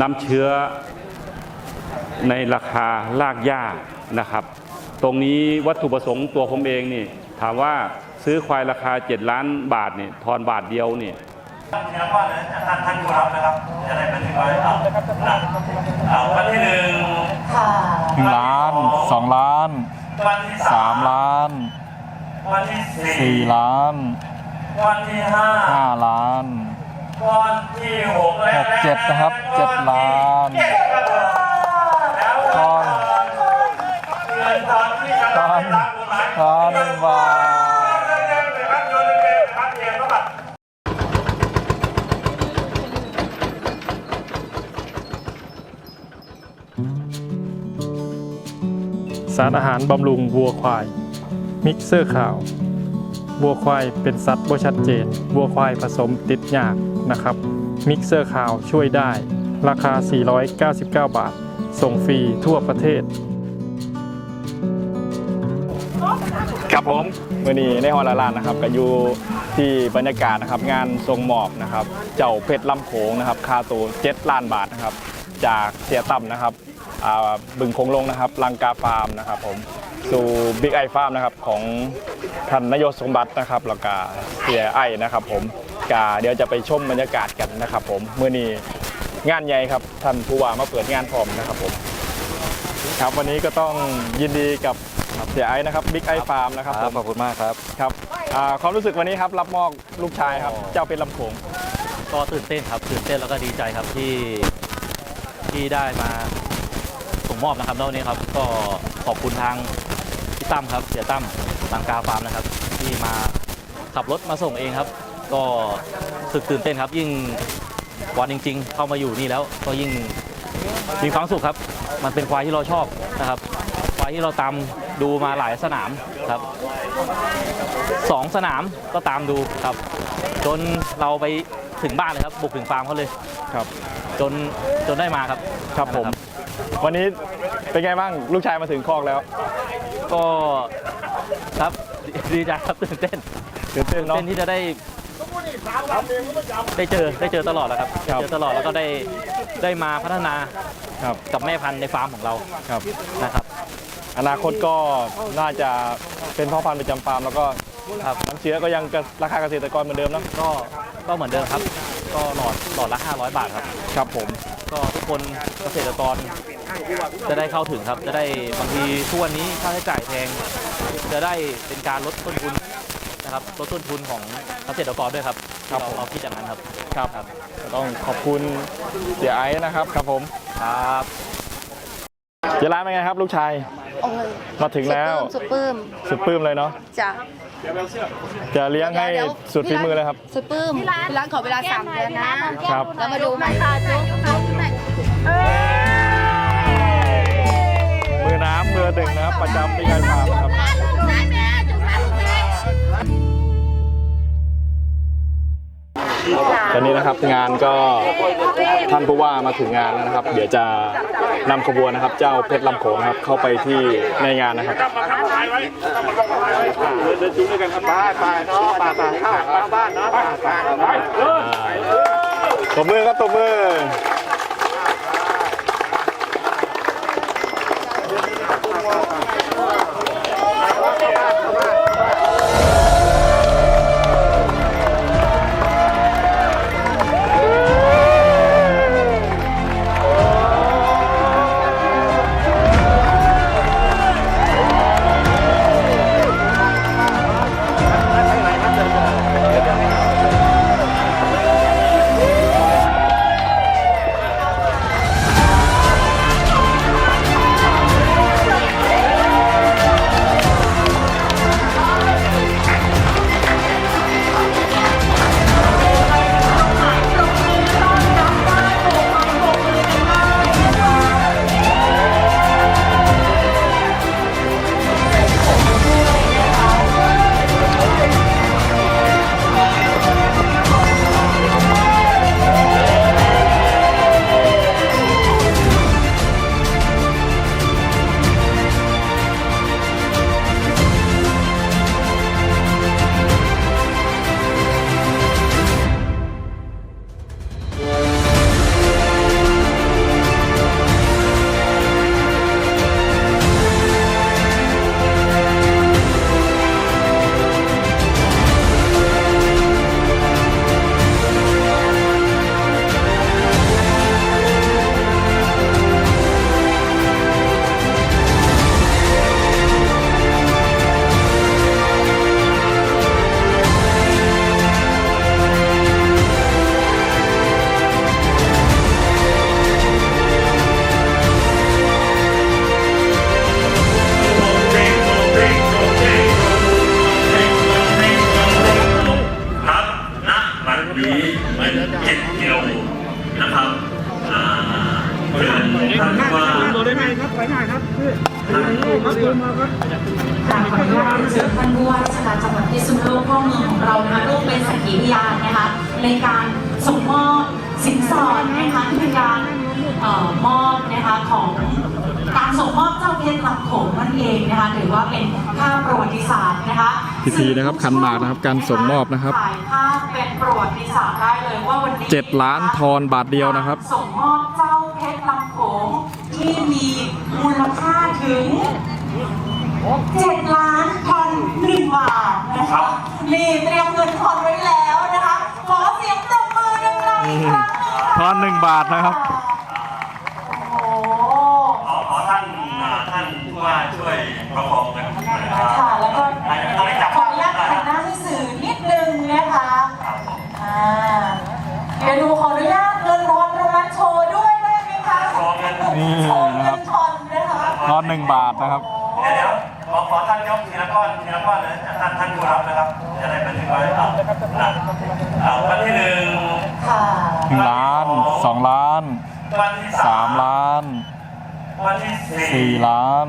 น้ำเชื้อในราคารากหญ้านะครับ ตรงนี้วัตถุประสงค์ตัวผมเองนี่ถามว่าซื้อควายราคา 7 ล้านบาทเนี่ยทอนบาทเดียวนี่ทีละข้อนะท่านท่านผู้รับนะครับจะได้บันทึกไว้อะนะอะวันที่หนึ่งค่ะหนึ่งล้านสองล้านวันที่สามล้านวันที่สี่สี่ล้านวันที่ห้าห้าล้าน วันที่หกและหกเจ็ดนะครับเจ็ดล้านเจ็ดครับผมแล้วตอนเงินตอนที่กำลังอนได้รับกฎหมายตอนหนึ่งบาทสารอาหารบำรุงวัวควาย มิกเซอร์ขาว วัวควายเป็นสัตว์บ่ชัดเจน วัวควายผสมติดยากนะครับ มิกเซอร์ขาวช่วยได้ ราคา 499 บาท ส่งฟรีทั่วประเทศ ครับผมมื่อนี้ในฮอลลาลานนะครับก็อยู่ที่บรรยากาศนะครับ งานทรงหมอบนะครับ เจ้าเพชรลำโขงนะครับค่าตัวเจ็ดล้านบาทนะครับ จากเสียต่ำนะครับบึงคงลงนะครับลังกาฟาร์มนะครับผม สู่บิ๊กไอฟาร์มนะครับของท่านนายกสมบัตินะครับแล้วก็เสียไอนะครับผมกาเดี๋ยวจะไปชมบรรยากาศกันนะครับ ผมเมื่อนี้งานใหญ่ครับท่านผู้ว่ามาเปิดงานพร้อมนะครับผมครับวันนี้ก็ต้องยินดีกับเสียไอ้นะครับบิ๊กไอฟาร์มนะครับผมขอบคุณมากครับครับอ่าความรู้สึกวันนี้ครับรับมอบลูกชายครับ เจ้าเป็นลำโขงก็ตื่นเต้นครับตื่นเต้นแล้วก็ดีใจครับที่ที่ได้มาส่งมอบนะครับแล้ววันนี้ครับ ก็ขอบคุณทาง พี่ตั้มครับเสียตั้มตังกาฟาร์มนะครับ ที่มาขับรถมาส่งเองครับ ก็รู้สึกตื่นเต้นครับ ยิ่งวันจริง ๆ เข้ามาอยู่นี่แล้ว ก็ยิ่งมีความสุขครับ มันเป็นควายที่เราชอบนะครับควายที่เราตามดูมาหลายสนามครับสองสนามก็ตามดูครับ จนเราไปถึงบ้านเลยครับบุกถึงฟาร์มเขาเลยครับ จนจนได้มาครับครับผม วันนี้เป็นไงบ้างลูกชายมาถึงคอกแล้ว ก็ครับดีดีใจครับตื่นเต้นตื่นเต้นเนาะ เต้นที่จะได้ได้เจอได้เจอตลอดแล้วครับครับ เจอตลอดแล้วก็ได้ได้มาพัฒนาครับกับแม่พันธุ์ในฟาร์มของเราครับ นะครับอนาคตก็น่าจะเป็นพ่อพันธุ์ประจำฟาร์มแล้วก็ครับ น้ำเชื้อก็ยังราคาเกษตรกรเหมือนเดิมเนาะก็ก็เหมือนเดิมครับ ก็หลอดหลอดละ500 บาทครับ ครับผม ก็ทุกคนเกษตรกรจะได้เข้าถึงครับ จะได้บางทีทุกวันนี้ค่าใช้จ่ายแพง จะได้เป็นการลดต้นทุนนะครับลดต้นทุนของเกษตรกรด้วยครับครับเราผม เราคิดอย่างนั้นครับครับครับ ต้องขอบคุณเสียไอ้นะครับครับผมครับ เจร้านเป็นไงครับ ลูกชาย โอ้ยมาถึงแล้วสุดปลื้มสุดปลื้มเลยเนาะจ้ะ จะเลี้ยงให้เดี๋ยวสุดฝีมือเลยครับ สุดปลื้มร้านขอเวลาสามเดือนนะครับ แล้วมาดูใหม่มือน้ำมือหนึ่งนะครับประจำปีไก่ฟาร์มนะครับ ตอนนี้นะครับงานก็ท่านผู้ว่ามาถึงงานแล้วนะครับ เดี๋ยวจะนำขบวนนะครับ เจ้าเพชรลำโขงครับเข้าไปที่ในงานนะครับตบมือครับตบมือ ในการส่งมอบสินสอดนะคะที่เป็นการเอ่อมอบนะคะของการส่งมอบเจ้าเพชรลำโขงนั่นเองนะคะถือว่าเป็นภาพประวัติศาสตร์นะคะพิธีนะครับขันหมากนะครับการส่งมอบนะครับถ่ายภาพเป็นประวัติศาสตร์ได้เลยว่าวันนี้เจ็ดล้านทอนบาทเดียวนะครับ ส่งมอบเจ้าเพชรลำโขงที่มีมูลค่าถึงเจ็ดล้านพันหนึ่งบาทนะคะนี่เตรียมเงินทอนไว้แล้ว ทอนหนึ่งบาทนะครับโอ้โหขอขอท่านอ่าท่านผู้ว่าช่วยประคองนะครับค่ะแล้วก็อาจจะต้องให้จับขออนุญาตหันหน้าให้สื่อนิดนึงนะคะอ่าเดี๋ยวหนูขออนุญาตเงินทอนตรงนั้นโชว์ด้วยได้ไหมคะโชว์เงินนี่โชว์นะคเงิรับนทอนนะคะ ทอนหนึ่งบาทนะครับ เดี๋ยวเดี๋ยวข อขอท่านยกทีละก้อนทีละก้อนนะท่านท่านผู้รับนะครับ จะได้บันทึกไว้เอานะเอาวันที่หนึ่งค่ะหนึ่งล้านสองล้านวันที่สามล้านวันที่สี่สี่ล้าน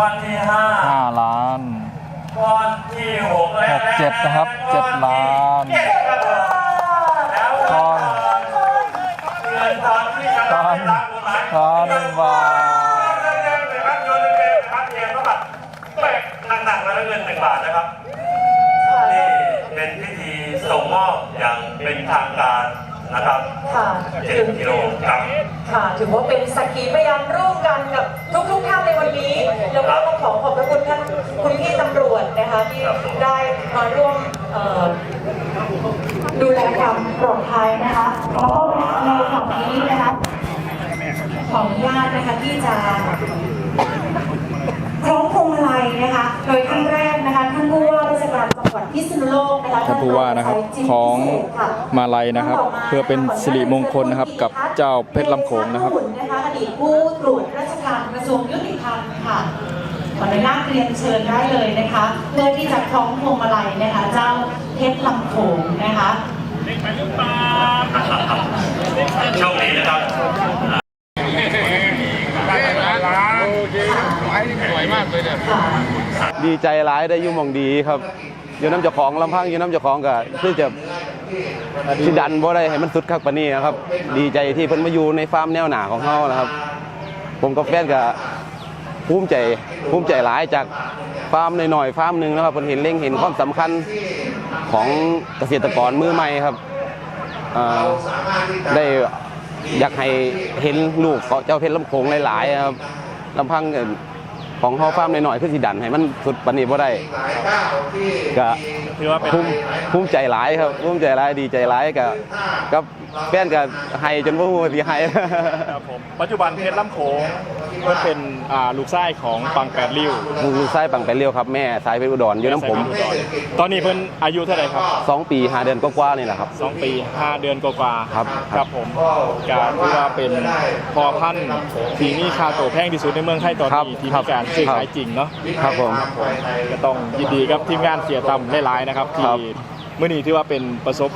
วันที่ห้าห้าล้านวันที่หกและหกเจ็ดนะครับเจ็ดล้านเจ็ดครับผมแล้วทอนเงินทอนที่กำลังได้ตามกฎหมายทอนหนึ่งบา เงินหนึ่งบาทนะครับ นี่เป็นพิธีส่งมอบอย่างเป็นทางการนะครับค่ะเจ็ดกิโลกรัม ค่ะ ถือว่าเป็นสักขีพยานร่วมกันกับทุกๆท่านในวันนี้ แล้วก็ต้องขอขอบพระคุณท่านคุณพี่ตำรวจนะคะที่ได้มาร่วมเอ่อดูแลความปลอดภัยนะคะแล้วก็ในฝั่งนี้นะคะ ขออนุญาตนะคะที่จะคล้องพวงมาลัย นะคะ โดยท่านแรกนะคะท่านผู้ว่าราชการจังหวัดพิษณุโลกนะคะท่านผู้ว่านะครับของมาลัยนะครับ เพื่อเป็นสิริมงคลนะครับกับเจ้าเพชรลำโขงนะครับนะคะอดีตผู้ตรวจราชการกระทรวงยุติธรรมค่ะขออนุญาตเรียนเชิญได้เลยนะคะ เพื่อที่จะคล้องพวงมาลัยนะคะ เจ้าเพชรลำโขงนะคะโชคดีนะครับ ดีใจหลายได้ยุ่หมองดีครับอยู่น้ำเจ้าของลำพังอยู่น้ำเจ้าของก็คือจะที่ดันบ่ได้ให้มันสุดคักปนนี้นะครับ ดีใจที่เพิ่นมาอยู่ในฟาร์มแนวหนาของเขานะครับ ผมกับแฟนก็ภูมิใจภูมิใจหลายจากฟาร์มหน่อยๆฟาร์มหนึ่งนะครับเพิ่นเห็นเล็งเห็นความสำคัญของเกษตรกรมือใหม่ครับได้อยากให้เห็นลูกเจ้าเพชรลำโขงหลายๆครับ ลำพังเอิ่นของเฮาฟาร์มหน่อยๆคือสิดันให้มันสุดปานนี้บ่ได้ก็ถือว่าเป็นภูมิภูมิใจหลายครับภูมิใจหลายดีใจหลายกับกับแฟนกับให้จนบ่ฮู้ว่าสิให้ครับผมปัจจุบันเพชรลำโขง เพื่อเป็นอ่าลูกไส้ของปังแปดริ้วลูกชายปังไปเลี้ยวครับแม่สายเพชรอุดรอยู่น้ำผมตอนนี้เพิ่นอายุเท่าไหร่ครับสองปีห้าเดือนกว่าๆนี่แหละครับ สองปีห้าเดือนกว่าๆครับ ครับผมการที่ว่าเป็นพอพันธุ์ที่มีค่าตัวแพงที่สุดในเมืองไทยตอนครับนี้ที่ครัมีบการซื้อครับขายจริงเนาะ ครับผม ก็ต้องยินดีกับทีมงานเสียต่ำหลายๆนะครับคที่รับ เมื่อนี้ที่ว่าเป็นประสบ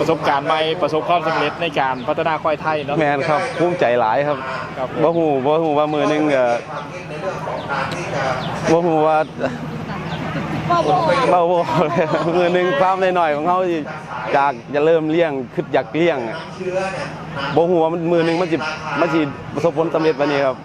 ประสบการณ์ใหม่ประสบความสำเร็จในการพัฒนาควายไทยเนาะแมนครับภูมิใจหลายครับครับผมบ่ฮู้บ่ฮู้ว่ามือหนึงก็บ่ฮู้ว่าเบาบ่เลยมือหนึงความหน่อยๆของเขาสิจากจะเริ่มเลี้ยงคิดอยากเลี้ยงอะบ่ฮู้ว่ามันมือหนึงมันสิมันสิประสบผลสำเร็จปานนี้ครับ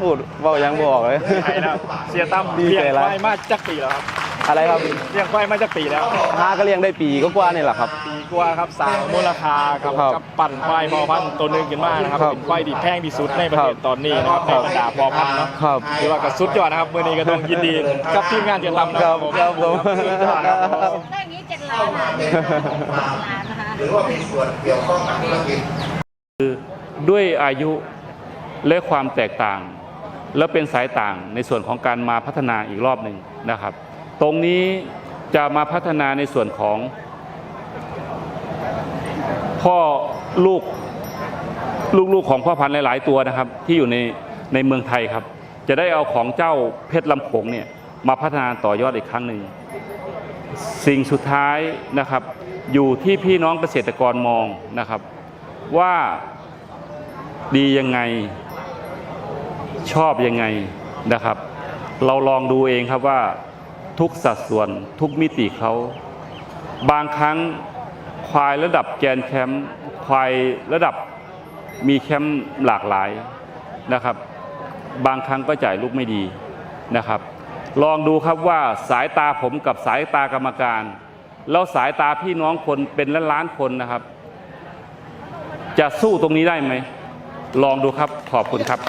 พูดเว้าหยังบ่ออกเลย ใช่แล้วเสียตั้มดีเลี้ยใจงหลายควายมาจักปีแล้วครับ อะไรครับเลี้ยงควายมาจักปีแล้วหาก็เลี้ยงได้ปีก็กว่านี่แหละครับ ปีกว่าครับสร้างมูลค่ากับครับกับปั่นควายพอพันธุ์ตัวหนึงขึ้นมานะครับครับเป็นควายที่แพงที่สุดในประเทศครับตอนนี้นะครับในบรรดาพอพันธุ์เนาะครับถือว่าก็สุดยอดนะครับมื่อนี้ก็ต้องยินดีกับทีมงานเสียตั้มนะคครัรับบผมครับผม สุดยอดครับผม ได้อย่างนี้เจ็ดล้านนะเจ็ดล้านนะคะด้วยอายุและความแตกต่าง และเป็นสายต่างในส่วนของการมาพัฒนาอีกรอบหนึ่งนะครับ ตรงนี้จะมาพัฒนาในส่วนของ พ่อลูกลูกๆของพ่อพันธุ์หลาย ๆ ตัวนะครับ ที่อยู่ในในเมืองไทยครับ จะได้เอาของเจ้าเพชรลำโขงเนี่ยมาพัฒนาต่อยอดอีกครั้งหนึ่งสิ่งสุดท้ายนะครับ อยู่ที่พี่น้องเกษตรกรมองนะครับ ว่าดียังไงชอบยังไงนะครับ เราลองดูเองครับว่า ทุกสัดส่วนทุกมิติเขา บางครั้งควายระดับแกนแคมป์ควายระดับมีแคมป์หลากหลายนะครับ บางครั้งก็จ่ายลูกไม่ดีนะครับ ลองดูครับว่าสายตาผมกับสายตากรรมการ แล้วสายตาพี่น้องคนเป็นล้านล้านคนนะครับ จะสู้ตรงนี้ได้ไหม ลองดูครับขอบคุณครับ